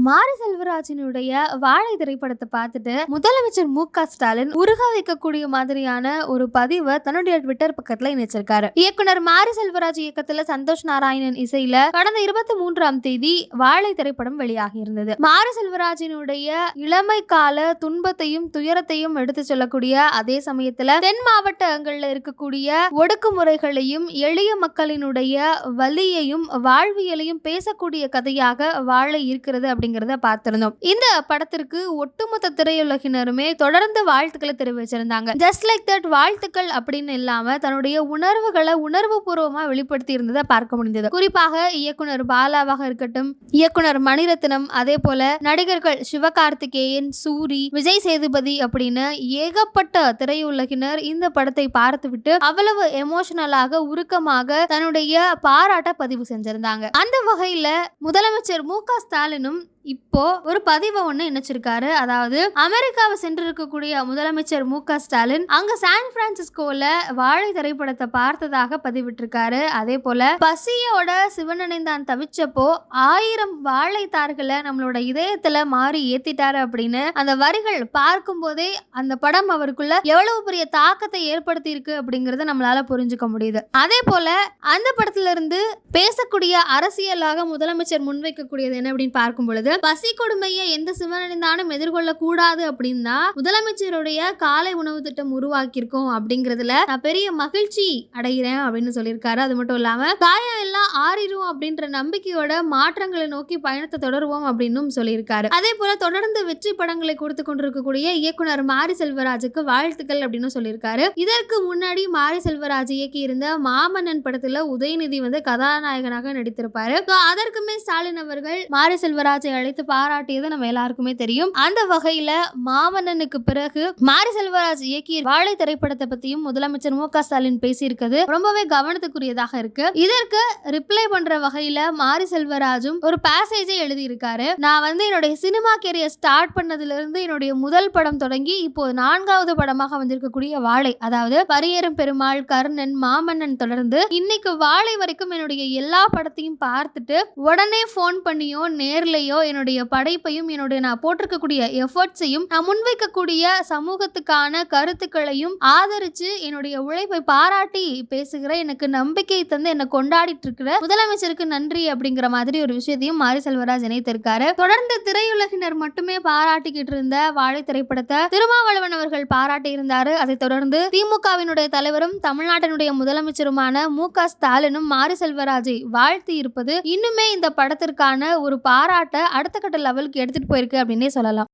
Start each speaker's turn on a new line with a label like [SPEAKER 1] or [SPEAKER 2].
[SPEAKER 1] மாரி செல்வராஜினுடைய வாழை திரைப்படத்தை பார்த்துட்டு முதலமைச்சர் மு க ஸ்டாலின் உருக வைக்கக்கூடிய மாதிரியான ஒரு பதிவை தன்னுடைய ட்விட்டர் பக்கத்துல இணைச்சிருக்காரு. இயக்குனர் மாரி செல்வராஜ் இயக்கத்துல சந்தோஷ் நாராயணன் இசையில கடந்த இருபத்தி மூன்றாம் தேதி வாழை திரைப்படம் வெளியாகி இருந்தது மாரி செல்வராஜினுடைய இளமை கால துன்பத்தையும் துயரத்தையும் எடுத்து சொல்லக்கூடிய அதே சமயத்துல தென் மாவட்டங்கள்ல இருக்கக்கூடிய ஒடுக்குமுறைகளையும் எளிய மக்களினுடைய வலியையும் வாழ்வியலையும் பேசக்கூடிய கதையாக வாழை இருக்கிறது அப்படிங்கிறத பார்த்திருந்தோம். இந்த படத்திற்கு ஒட்டுமொத்த திரையுலகினருமே தொடர்ந்து வாழ்த்துக்களை தெரிவிச்சிருந்தாங்க. ஜஸ்ட் லைக் தட் வாழ்த்துக்கள் அப்படின்னு இல்லாம தன்னுடைய உணர்வுகளை உணர்வு பூர்வமா வெளிப்படுத்தி இருந்ததை பார்க்க முடிந்தது. குறிப்பாக இயக்குனர் பாலாவாக இருக்கட்டும் இயக்குனர் மணிரத்னம் அதே போல நடிகர்கள் சிவகார்த்திகேயன் சூரி விஜய் சேதுபதி அப்படின்னு ஏகப்பட்ட திரையுலகினர் இந்த படத்தை பார்த்துவிட்டு அவ்வளவு எமோஷனலாக உருக்கமாக தன்னுடைய பாராட்ட பதிவு செஞ்சிருந்தாங்க. அந்த வகையில முதலமைச்சர் மு க ஸ்டாலினும் இப்போ ஒரு பதிவை ஒன்று இணைச்சிருக்காரு. அதாவது அமெரிக்காவை சென்றிருக்கக்கூடிய முதலமைச்சர் மு க ஸ்டாலின் அங்க சான் பிரான்சிஸ்கோல வாழை திரைப்படத்தை பார்த்ததாக பதிவிட்டிருக்காரு. அதே போல பசியோட சிவனனைந்தான் தவிச்சப்போ ஆயிரம் வாழைத்தார்களை நம்மளோட இதயத்துல மாறி ஏத்திட்டாரு அப்படின்னு அந்த வரிகள் பார்க்கும் போதே அந்த படம் அவருக்குள்ள எவ்வளவு பெரிய தாக்கத்தை ஏற்படுத்தி இருக்கு அப்படிங்கறத நம்மளால புரிஞ்சுக்க முடியுது. அதே போல அந்த படத்துல இருந்து பேசக்கூடிய அரசியலாக முதலமைச்சர் முன்வைக்கக்கூடியது என்ன அப்படின்னு பார்க்கும் பொழுது பசி கொடுமையை எந்த சிவனடைந்தாலும் எதிர்கொள்ள கூடாது அப்படின்னா முதலமைச்சருடைய காலை உணவு திட்டம் உருவாக்கியிருக்கோம் அப்படிங்கிறதுல நான் பெரிய மகிழ்ச்சி அடைகிறேன் அப்படின்னு சொல்லியிருக்காரு. அது மட்டும் இல்லாம காயம் எல்லாம் ஆறிடும் அப்படின்ற நம்பிக்கையோட மாற்றங்களை நோக்கி பயணத்தை தொடருவோம் அப்படின்னும் சொல்லியிருக்காரு. அதே போல தொடர்ந்து வெற்றி படங்களை கொடுத்து கொண்டிருக்கக்கூடிய இயக்குனர் மாரி செல்வராஜுக்கு வாழ்த்துக்கள் அப்படின்னு சொல்லியிருக்காரு. இதற்கு முன்னாடி மாரி செல்வராஜ் இயக்கி இருந்த மாமன்னன் படத்துல உதயநிதி வந்து கதாநாயகனாக நடித்திருப்பாரு. அதற்குமே ஸ்டாலின் அவர்கள் மாரி செல்வராஜை அழைத்து பாராட்டியது நம்ம எல்லாருக்குமே தெரியும். அந்த வகையில மாமன்னனுக்கு பிறகு மாரி செல்வராஜ் இயக்கிய வாழை திரைப்படத்தை பத்தியும் முதலமைச்சர் மு க ஸ்டாலின் பேசியிருக்கிறது. ரொம்பவே கவனத்துக்குரியதாக இருக்கு. இதற்கு ரிப்ளை பண்ற வகையில மாரி செல்வராஜும் ஒரு பேசேஜை எழுதியிருக்காரு. நான் வந்து என்னுடைய சினிமா கேரியர் ஸ்டார்ட் பண்ணதுல இருந்து என்னுடைய முதல் படம் தொடங்கி இப்போ நான்காவது படமாக வந்திருக்கக்கூடிய வாழை அதாவது பரியேறும் பெருமாள் கர்ணன் மாமன்னன் தொடர்ந்து இன்னைக்கு வாழை வரைக்கும் என்னுடைய எல்லா படத்தையும் பார்த்துட்டு உடனே ஃபோன் பண்ணியோ நேர்லையோ என்னுடைய படைப்பையும் என்னுடைய நான் போட்டிருக்கக்கூடிய எஃபர்ட்ஸையும் நான் முன்வைக்கக்கூடிய சமூகத்துக்கான கருத்துக்களையும் ஆதரிச்சு என்னுடைய உழைப்பை பாராட்டி பேசுகிற எனக்கு நம்பிக்கை தந்து என்னை கொண்டாடிட்டு இருக்கிற முதலமைச்சருக்கு நன்றி அப்படிங்கிற மாதிரி ஒரு விஷயத்தையும் மாரி செல்வராஜ் இணைத்திருக்காரு. தொடர்ந்து திரையுலகினர் மட்டுமே பாராட்டிக்கிட்டு இருந்த வாழை திரைப்படத்தை திருமாவளவன் அவர்கள் பாராட்டி இருந்தாரு. அதைத் தொடர்ந்து திமுகவினுடைய தலைவரும் தமிழ்நாட்டினுடைய முதலமைச்சருமான மு க ஸ்டாலினும் மாரி செல்வராஜை வாழ்த்தி இருப்பது இன்னுமே இந்த படத்திற்கான ஒரு பாராட்டை அடுத்த கட்ட லெவலுக்கு எடுத்துட்டு போயிருக்கு அப்படின்னே சொல்லலாம்.